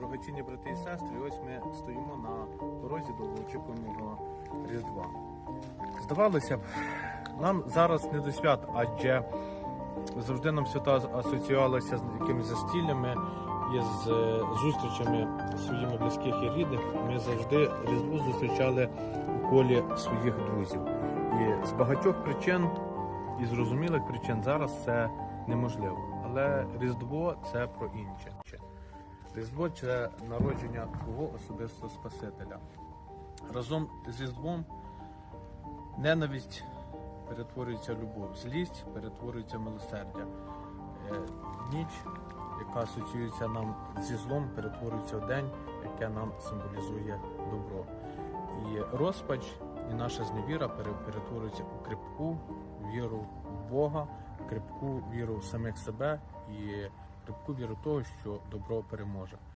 дорогоцінні брати і сестри, ось ми стоїмо на порозі довгоочікуваного Різдва. Здавалося б, нам зараз не до свят, адже завжди нам свята асоціювалися з якимись застіллями і з е, зустрічами своїми близьких і рідних. Ми завжди Різдво зустрічали у колі своїх друзів. І з багатьох причин і зрозумілих причин зараз це неможливо. Але Різдво це про інше. Різдво це народження твого особистого Спасителя. Разом з Різдвом ненависть перетворюється в любов, злість перетворюється в милосердя. Е, Ніч, яка асоціюється нам зі злом, перетворюється в день, яке нам символізує добро. І розпач і наша зневіра перетворюється у крепку віру в Бога, крепку віру в самих себе і крепку віру того, що добро переможе.